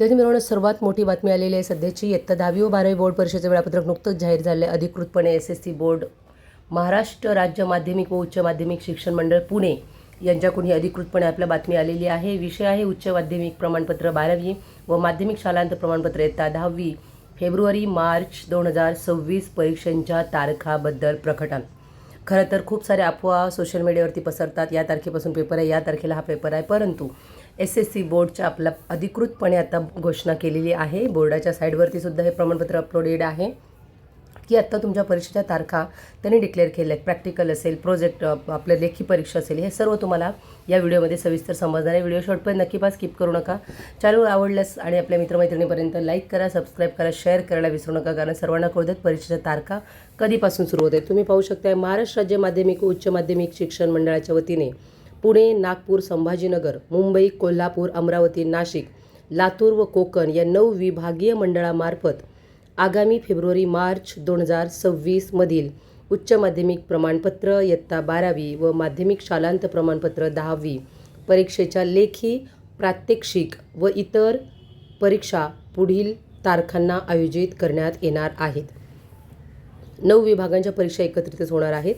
विद्यार्थी मिळवणं सर्वात मोठी बातमी आलेली आहे सध्याची. इयत्ता दहावी व बारावी बोर्ड परीक्षेचं वेळापत्रक नुकतंच जाहीर झालं आहे अधिकृतपणे S S C board Maharashtra राज्य माध्यमिक व उच्च माध्यमिक शिक्षण मंडळ पुणे यांच्याकडून ही अधिकृतपणे आपल्या बातमी आलेली आहे. विषय आहे उच्च माध्यमिक प्रमाणपत्र बारावी व माध्यमिक शालांत प्रमाणपत्र इयत्ता दहावी फेब्रुवारी मार्च दोन हजार सव्वीस परीक्षांच्या तारखाबद्दल प्रकटन. खरं तर खूप साऱ्या अफवा सोशल मीडियावरती पसरतात. या तारखेपासून पेपर आहे या तारखेला हा पेपर आहे. परंतु एस एस सी बोर्डच्या आपला अधिकृतपणे आता घोषणा केलेली आहे. बोर्डाच्या साईडवरती सुद्धा हे प्रमाणपत्र अपलोडेड आहे. की आत्ता तुमच्या परीक्षेच्या तारखा त्यांनी डिक्लेअर केल्या आहेत प्रॅक्टिकल असेल प्रोजेक्ट आपल्या लेखी परीक्षा असेल हे सर्व तुम्हाला या व्हिडिओमध्ये सविस्तर समजणार आहे. व्हिडिओ शॉर्टपर्यंत नक्की पास स्किप करू नका. चॅनल आवडल्यास आणि आपल्या मित्रमैत्रिणीपर्यंत लाईक करा सबस्क्राईब करा शेअर करायला विसरू नका कारण सर्वांना कळू देत परीक्षेच्या तारखा कधीपासून सुरू होत आहेत. तुम्ही पाहू शकता महाराष्ट्र राज्य माध्यमिक उच्च माध्यमिक शिक्षण मंडळाच्या वतीने पुणे नागपूर संभाजीनगर मुंबई कोल्हापूर अमरावती नाशिक लातूर व कोकण या नऊ विभागीय मंडळामार्फत आगामी फेब्रुवारी मार्च दोन हजार सव्वीसमधील उच्च माध्यमिक प्रमाणपत्र इयत्ता बारावी व माध्यमिक शालांत प्रमाणपत्र दहावी परीक्षेच्या लेखी प्रात्यक्षिक व इतर परीक्षा पुढील तारखांना आयोजित करण्यात येणार आहेत. नऊ विभागांच्या परीक्षा एकत्रितच होणार आहेत.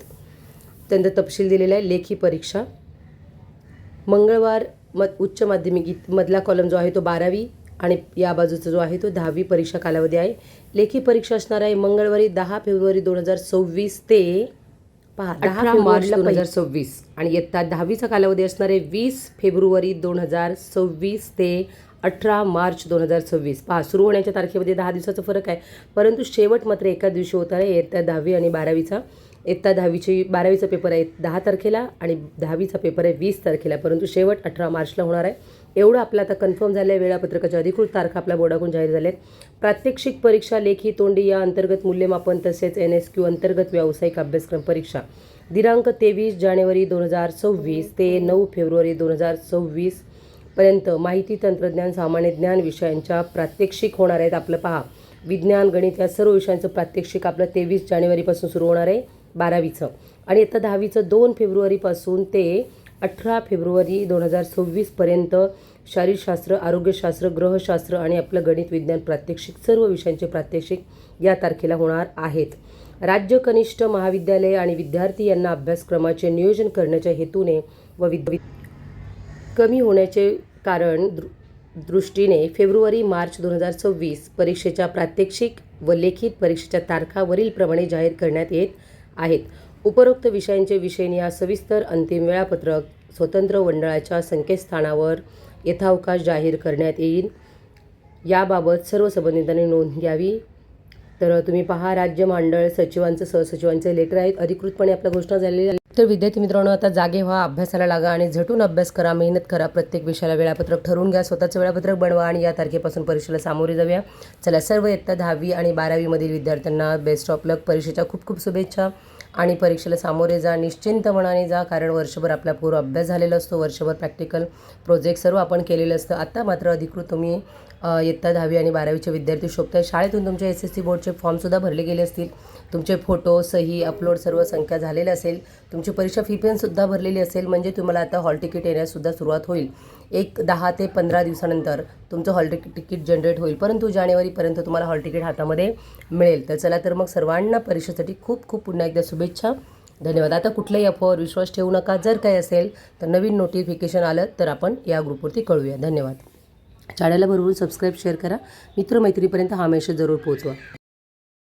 त्यांचा तपशील दिलेला आहे. लेखी परीक्षा मंगळवार म उच्च माध्यमिक मधला कॉलम जो आहे तो बारावी आणि या बाजूचा जो आहे तो दहावी परीक्षा कालावधी आहे. लेखी परीक्षा असणार आहे मंगळवारी दहा फेब्रुवारी दोन हजार सव्वीस ते पहा दहा मार्च दोन हजार सव्वीस आणि इयत्ता दहावीचा कालावधी असणार आहे वीस फेब्रुवारी दोन हजार सव्वीस ते अठरा मार्च दोन हजार सव्वीस. पहा सुरू होण्याच्या तारखेमध्ये दहा दिवसाचा फरक आहे. परंतु शेवट मात्र एका दिवशी होत आहे. इयत्ता दहावी आणि बारावीचा. इयत्ता दहावीची बारावीचा पेपर आहे दहा तारखेला आणि दहावीचा पेपर आहे वीस तारखेला परंतु शेवट अठरा मार्चला होणार आहे. एवढं आपलं आता कन्फर्म झालं आहे वेळापत्रकाच्या अधिकृत तारखा आपल्या बोर्डाकडून जाहीर झाल्या आहेत प्रात्यक्षिक परीक्षा लेखी तोंडी या अंतर्गत मूल्यमापन तसेच एन एस क्यू अंतर्गत व्यावसायिक अभ्यासक्रम परीक्षा. दिनांक तेवीस जानेवारी दोन हजार सव्वीस ते नऊ फेब्रुवारी दोन हजार सव्वीस पर्यंत माहिती तंत्रज्ञान सामान्य ज्ञान विषयांच्या प्रात्यक्षिक होणार आहेत आपलं पहा. विज्ञान गणित या सर्व विषयांचं प्रात्यक्षिक आपलं तेवीस जानेवारीपासून सुरू होणार आहे. बारावीचं. आणि आता दहावीचं दोन फेब्रुवारीपासून ते अठरा फेब्रुवारी दोन हजार सव्वीसपर्यंत शारीरशास्त्र आरोग्यशास्त्र ग्रहशास्त्र आणि आपलं गणित विज्ञान प्रात्यक्षिक सर्व विषयांचे प्रात्यक्षिक या तारखेला होणार आहेत. राज्य कनिष्ठ महाविद्यालय आणि विद्यार्थी यांना अभ्यासक्रमाचे नियोजन करण्याच्या हेतूने व विद्या कमी होण्याचे कारण दृ दृष्टीने फेब्रुवारी मार्च दोन हजार सव्वीस परीक्षेच्या प्रात्यक्षिक व लेखित परीक्षेच्या तारखा वरीलप्रमाणे जाहीर करण्यात येत आहेत. उपरोक्त विषयांचे विषयनिहाय सविस्तर अंतिम वेळापत्रक स्वतंत्र मंडळाच्या संकेतस्थानावर यथावकाश जाहीर करण्यात येईल. याबाबत सर्व संबंधितांनी नोंद घ्यावी. तर तुम्ही पहा राज्य मंडळ सचिवांचं सहसचिवांचे लेटर आहेत. अधिकृतपणे आपल्या घोषणा झालेली आहे तर विद्यार्थी मित्रांनो आता जागे व्हा अभ्यासाला लागा आणि झटून अभ्यास करा मेहनत करा प्रत्येक विषयाला वेळापत्रक ठरवून घ्या स्वतःचं वेळापत्रक बनवा आणि या तारखेपासून परीक्षेला सामोरे जाऊया. चला सर्व इयत्ता दहावी आणि बारावीमधील विद्यार्थ्यांना बेस्ट ऑफ लक परीक्षेच्या खूप खूप शुभेच्छा. आणि परीक्षेला सामोरे जा निश्चिंत मनाने जा कारण वर्षभर आपला पूर्व अभ्यास झालेला असतो वर्षभर प्रॅक्टिकल प्रोजेक्ट सर्व आपण केलेलं असतं. आत्ता मात्र अधिकृत तुम्ही इयत्ता दहावी आणि बारावीचे विद्यार्थी शोधताय शाळेतून तुमच्या एस एस सी बोर्डचे फॉर्मसुद्धा भरले गेले असतील. तुमचे फोटो सही अपलोड सर्व संख्या झालेल्या असेल. तुमची परीक्षा फी पेनसुद्धा भरलेली असेल. म्हणजे तुम्हाला आता हॉल तिकीट येण्यासुद्धा सुरुवात होईल. एक दहा ते पंधरा दिवसानंतर तुमचं हॉल तिकीट तिकीट जनरेट होईल. परंतु जानेवारीपर्यंत तुम्हाला हॉल तिकीट हातामध्ये मिळेल. तर चला तर मग सर्वांना परीक्षेसाठी खूप खूप पुन्हा एकदा शुभेच्छा. धन्यवाद. आता कुठल्याही अफवावर विश्वास ठेवू नका. जर काही असेल तर नवीन नोटिफिकेशन आलं तर आपण या ग्रुपवरती कळूया. धन्यवाद. चॅनलला बरोबर सबस्क्राईब शेअर करा. मित्रमैत्रीपर्यंत हा मेसेज जरूर पोहोचवा.